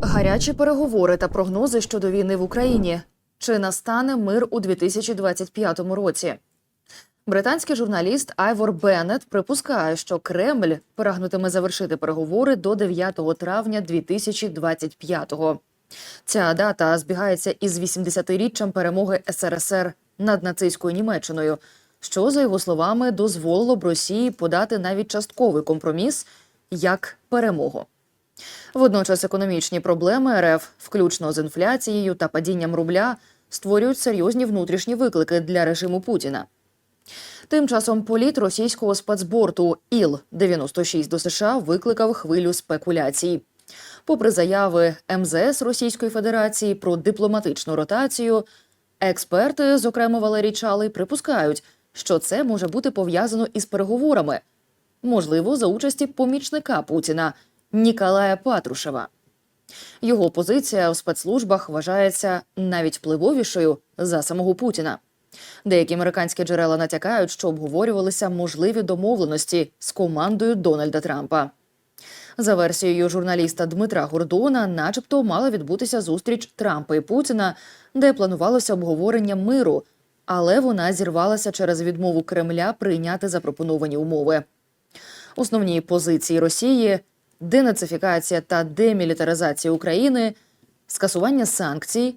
Гарячі переговори та прогнози щодо війни в Україні. Чи настане мир у 2025 році? Британський журналіст Айвор Беннет припускає, що Кремль прагнутиме завершити переговори до 9 травня 2025-го. Ця дата збігається із 80-річчям перемоги СРСР над нацистською Німеччиною, що, за його словами, дозволило б Росії подати навіть частковий компроміс як перемогу. Водночас економічні проблеми РФ, включно з інфляцією та падінням рубля, створюють серйозні внутрішні виклики для режиму Путіна. Тим часом політ російського спецборту Іл-96 до США викликав хвилю спекуляцій. Попри заяви МЗС Російської Федерації про дипломатичну ротацію, експерти, зокрема Валерій Чалий, припускають, що це може бути пов'язано із переговорами, можливо, за участі помічника Путіна Ніколая Патрушева. Його позиція у спецслужбах вважається навіть впливовішою за самого Путіна. Деякі американські джерела натякають, що обговорювалися можливі домовленості з командою Дональда Трампа. За версією журналіста Дмитра Гордона, начебто мала відбутися зустріч Трампа і Путіна, де планувалося обговорення миру, але вона зірвалася через відмову Кремля прийняти запропоновані умови. Основні позиції Росії денацифікація та демілітаризація України, скасування санкцій,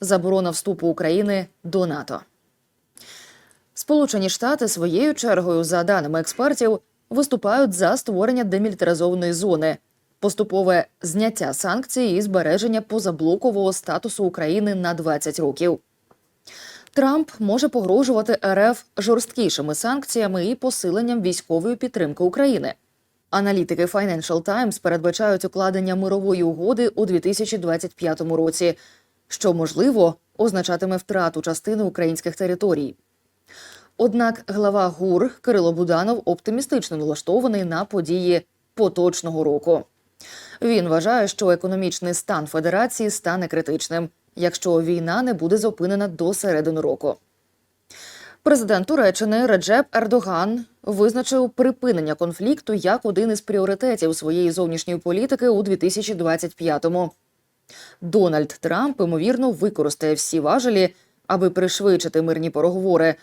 заборона вступу України до НАТО. Сполучені Штати своєю чергою, за даними експертів, виступають за створення демілітаризованої зони, поступове зняття санкцій і збереження позаблокового статусу України на 20 років. Трамп може погрожувати РФ жорсткішими санкціями і посиленням військової підтримки України. Аналітики Financial Times передбачають укладення мирової угоди у 2025 році, що можливо означатиме втрату частини українських територій. Однак глава ГУР Кирило Буданов оптимістично налаштований на події поточного року. Він вважає, що економічний стан федерації стане критичним, якщо війна не буде зупинена до середини року. Президент Туреччини Реджеп Ердоган визначив припинення конфлікту як один із пріоритетів своєї зовнішньої політики у 2025-му. Дональд Трамп ймовірно використає всі важелі, аби пришвидшити мирні переговори.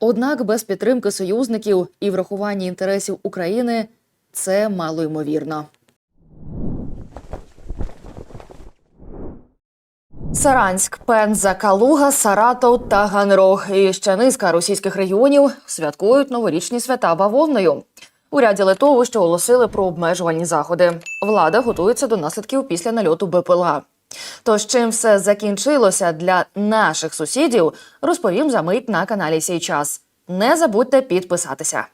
Однак без підтримки союзників і врахування інтересів України це мало ймовірно. Саранськ, Пенза, Калуга, Саратов та Ганрог і ще низка російських регіонів святкують новорічні свята бавовною. У ряді литовищ оголосили про обмежувальні заходи. Влада готується до наслідків після нальоту БПЛА. Тож чим все закінчилося для наших сусідів, розповім за мить на каналі Сій час. Не забудьте підписатися.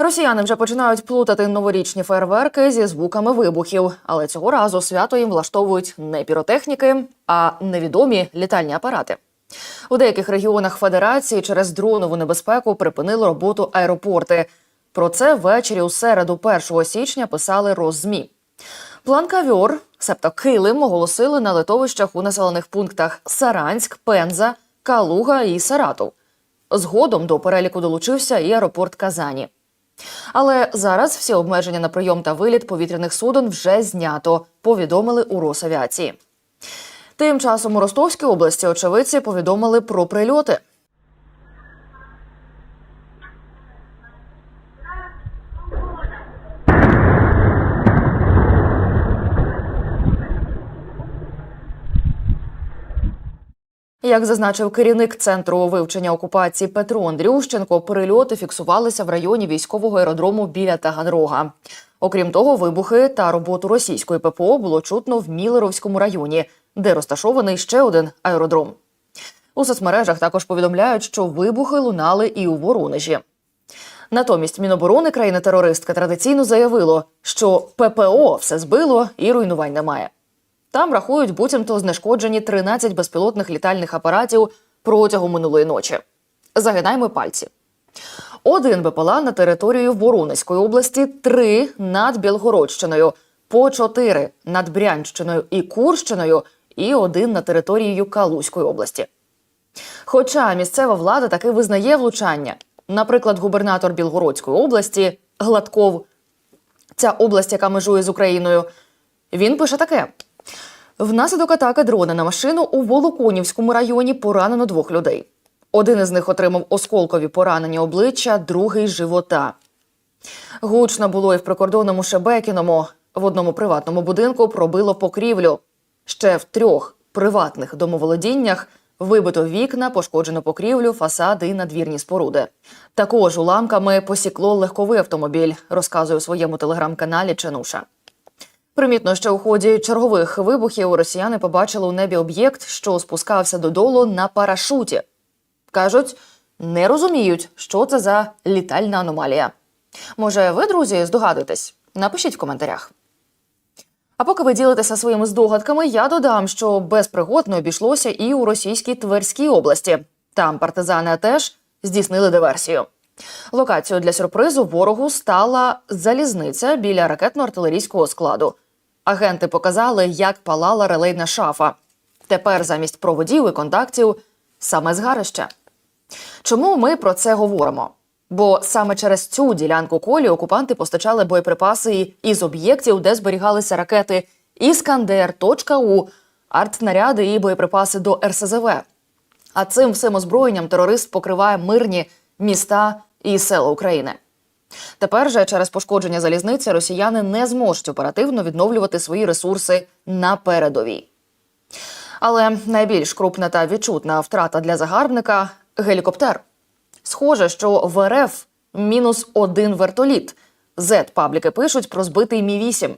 Росіяни вже починають плутати новорічні фейерверки зі звуками вибухів, але цього разу свято їм влаштовують не піротехніки, а невідомі літальні апарати. У деяких регіонах Федерації через дронову небезпеку припинили роботу аеропорти. Про це ввечері у середу 1 січня писали Роззмі. План кавьор, себто килим, оголосили на литовищах у населених пунктах Саранськ, Пенза, Калуга і Саратов. Згодом до переліку долучився і аеропорт Казані. Але зараз всі обмеження на прийом та виліт повітряних суден вже знято, повідомили у Росавіації. Тим часом у Ростовській області очевидці повідомили про прильоти. Як зазначив керівник центру вивчення окупації Петро Андрющенко, перельоти фіксувалися в районі військового аеродрому біля Таганрога. Окрім того, вибухи та роботу російської ППО було чутно в Мілеровському районі, де розташований ще один аеродром. У соцмережах також повідомляють, що вибухи лунали і у Воронежі. Натомість Міноборони країни-терористка традиційно заявило, що ППО все збило і руйнувань немає. Там рахують буцімто знешкоджені 13 безпілотних літальних апаратів протягом минулої ночі. Загинаємо пальці. Один БПЛА на територію Воронезької області, три над Білгородщиною, по чотири над Брянщиною і Курщиною, і один на території Калузької області. Хоча місцева влада таки визнає влучання. Наприклад, губернатор Білгородської області Гладков, ця область, яка межує з Україною, він пише таке: Внаслідок атаки дрона на машину у Волоконівському районі поранено двох людей. Один із них отримав осколкові поранення обличчя, другий живота. Гучно було і в прикордонному Шебекіному. В одному приватному будинку пробило покрівлю. Ще в трьох приватних домоволодіннях вибито вікна, пошкоджено покрівлю, фасади і надвірні споруди. Також уламками посікло легковий автомобіль, розказує у своєму телеграм-каналі Ченуша. Примітно, що у ході чергових вибухів росіяни побачили у небі об'єкт, що спускався додолу на парашуті. Кажуть, не розуміють, що це за літальна аномалія. Може, ви, друзі, здогадуєтесь? Напишіть в коментарях. А поки ви ділитеся своїми здогадками, я додам, що без обійшлося і у російській Тверській області. Там партизани теж здійснили диверсію. Локацією для сюрпризу ворогу стала залізниця біля ракетно-артилерійського складу. Агенти показали, як палала релейна шафа. Тепер замість проводів і контактів саме згарище. Чому ми про це говоримо? Бо саме через цю ділянку колі окупанти постачали боєприпаси із об'єктів, де зберігалися ракети Іскандер, точка У, артснаряди і боєприпаси до РСЗВ. А цим всім озброєнням терорист покриває мирні міста і села України. Тепер же через пошкодження залізниці росіяни не зможуть оперативно відновлювати свої ресурси на передовій. Але найбільш крупна та відчутна втрата для загарбника гелікоптер. Схоже, що в РФ мінус один вертоліт. Z-пабліки пишуть про збитий Мі 8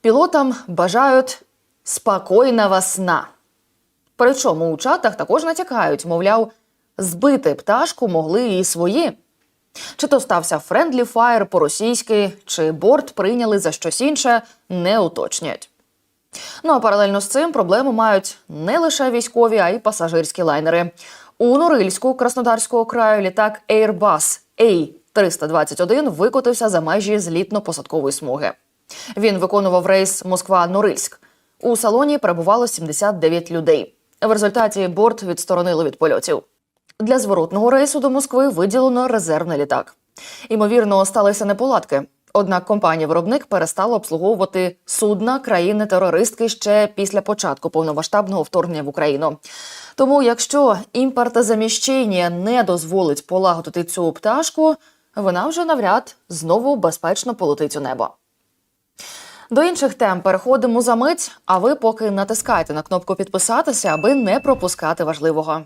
Пілотам бажають спокійного сна. Причому у чатах також натякають, мовляв, збити пташку могли і свої. Чи то стався френдлі фаєр по-російськи, чи борт прийняли за щось інше, не уточнюють. Ну а паралельно з цим проблему мають не лише військові, а й пасажирські лайнери. У Норильську Краснодарського краю літак Airbus A321 викотився за межі злітно-посадкової смуги. Він виконував рейс Москва-Норильськ. У салоні перебувало 79 людей. В результаті борт відсторонили від польотів. Для зворотного рейсу до Москви виділено резервний літак. Імовірно, сталися неполадки. Однак компанія-виробник перестала обслуговувати судна країни-терористки ще після початку повномасштабного вторгнення в Україну. Тому, якщо імпортозаміщення не дозволить полагодити цю пташку, вона вже навряд знову безпечно полетить у небо. До інших тем переходимо за мить, а ви поки натискайте на кнопку підписатися, аби не пропускати важливого.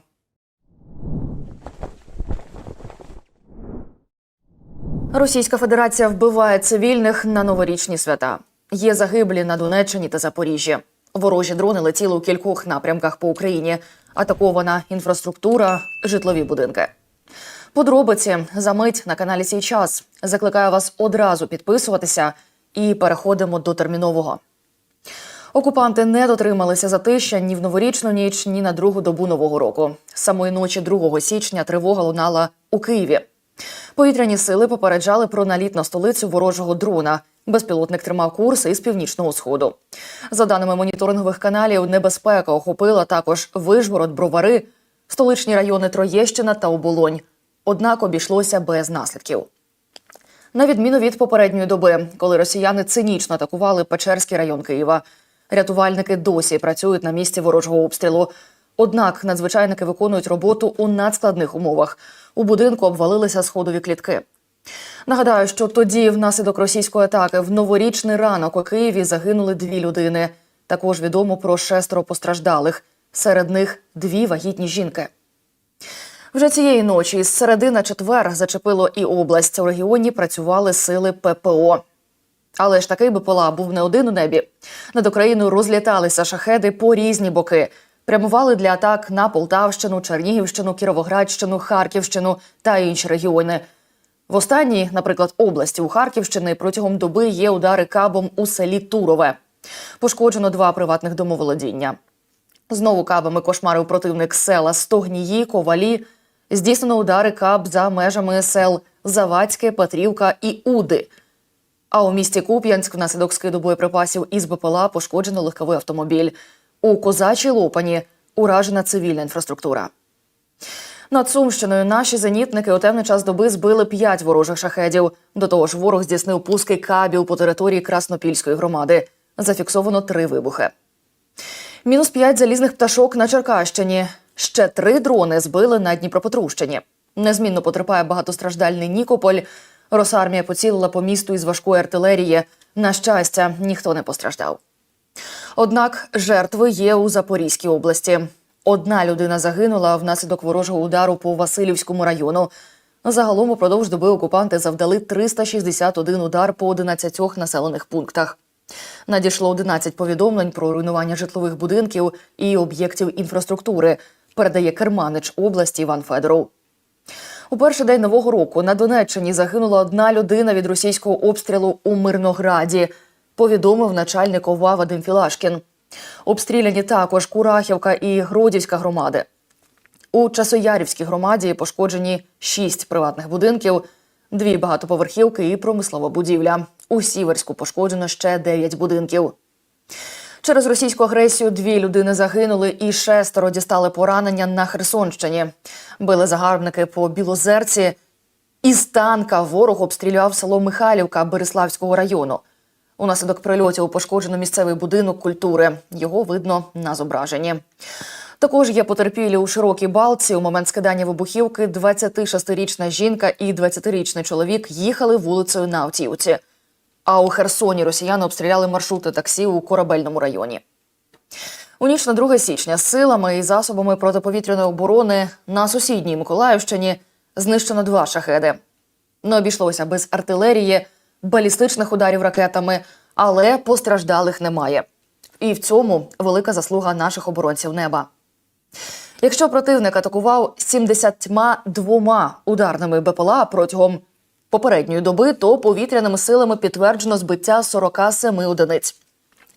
Російська Федерація вбиває цивільних на новорічні свята. Є загиблі на Донеччині та Запоріжжі. Ворожі дрони летіли у кількох напрямках по Україні. Атакована інфраструктура, житлові будинки. Подробиці за мить на каналі Сій час. Закликаю вас одразу підписуватися і переходимо до термінового. Окупанти не дотрималися затища ні в новорічну ніч, ні на другу добу нового року. Самої ночі 2 січня тривога лунала у Києві. Повітряні сили попереджали про наліт на столицю ворожого дрона. Безпілотник тримав курс із північного сходу. За даними моніторингових каналів, небезпека охопила також Вишгород, Бровари, столичні райони Троєщина та Оболонь. Однак обійшлося без наслідків. На відміну від попередньої доби, коли росіяни цинічно атакували Печерський район Києва. Рятувальники досі працюють на місці ворожого обстрілу. Однак надзвичайники виконують роботу у надскладних умовах. У будинку обвалилися сходові клітки. Нагадаю, що тоді, внаслідок російської атаки, в новорічний ранок у Києві загинули дві людини. Також відомо про шестеро постраждалих. Серед них дві вагітні жінки. Вже цієї ночі з середи на четвер зачепило і область. У регіоні працювали сили ППО. Але ж такий БПЛА був не один у небі. Над Україною розліталися шахеди по різні боки. Прямували для атак на Полтавщину, Чернігівщину, Кіровоградщину, Харківщину та інші регіони. В останній, наприклад, області у Харківщини протягом доби є удари кабом у селі Турове. Пошкоджено два приватних домоволодіння. Знову кабами кошмарив противник села Стогнії, Ковалі. Здійснено удари каб за межами сел Завадське, Петрівка і Уди. А у місті Куп'янськ внаслідок скиду боєприпасів із БПЛА пошкоджено легковий автомобіль. У Козачій Лопані уражена цивільна інфраструктура. Над Сумщиною наші зенітники у темний час доби збили п'ять ворожих шахедів. До того ж, ворог здійснив пуски кабів по території Краснопільської громади. Зафіксовано три вибухи. Мінус 5 залізних пташок на Черкащині. Ще три дрони збили на Дніпропетровщині. Незмінно потерпає багатостраждальний Нікополь. Росармія поцілила по місту із важкої артилерії. На щастя, ніхто не постраждав. Однак жертви є у Запорізькій області. Одна людина загинула внаслідок ворожого удару по Васильівському району. Загалом упродовж доби окупанти завдали 361 удар по 11 населених пунктах. Надійшло 11 повідомлень про руйнування житлових будинків і об'єктів інфраструктури. Передає керманич області Іван Федоров. У перший день нового року на Донеччині загинула одна людина від російського обстрілу у Мирнограді. Повідомив начальник ОВА Вадим Філашкін. Обстріляні також Курахівка і Гродівська громади. У Часоярівській громаді пошкоджені шість приватних будинків, дві багатоповерхівки і промислова будівля. У Сіверську пошкоджено ще дев'ять будинків. Через російську агресію дві людини загинули і шестеро дістали поранення на Херсонщині. Били загарбники по Білозерці. Із танка ворог обстрілював село Михайлівка Береславського району. Унаслідок прильотів пошкоджено місцевий будинок культури. Його видно на зображенні. Також є потерпілі у широкій балці. У момент скидання вибухівки 26-річна жінка і 20-річний чоловік їхали вулицею на автівці. А у Херсоні росіяни обстріляли маршрути таксі у корабельному районі. У ніч на 2 січня силами і засобами протиповітряної оборони на сусідній Миколаївщині знищено два шахеди. Не обійшлося без артилерії, балістичних ударів ракетами, але постраждалих немає. І в цьому велика заслуга наших оборонців неба. Якщо противник атакував 72 ударними БПЛА протягом попередньої доби, то повітряними силами підтверджено збиття 47 одиниць.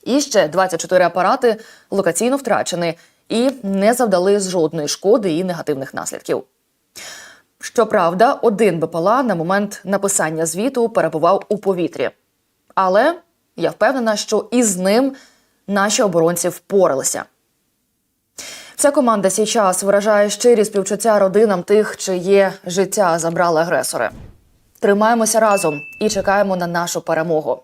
І ще 24 апарати локаційно втрачені і не завдали жодної шкоди і негативних наслідків. Щоправда, один БПЛА на момент написання звіту перебував у повітрі. Але я впевнена, що із ним наші оборонці впоралися. Ця команда сій час виражає щирі співчуття родинам тих, чиє життя забрали агресори. Тримаємося разом і чекаємо на нашу перемогу.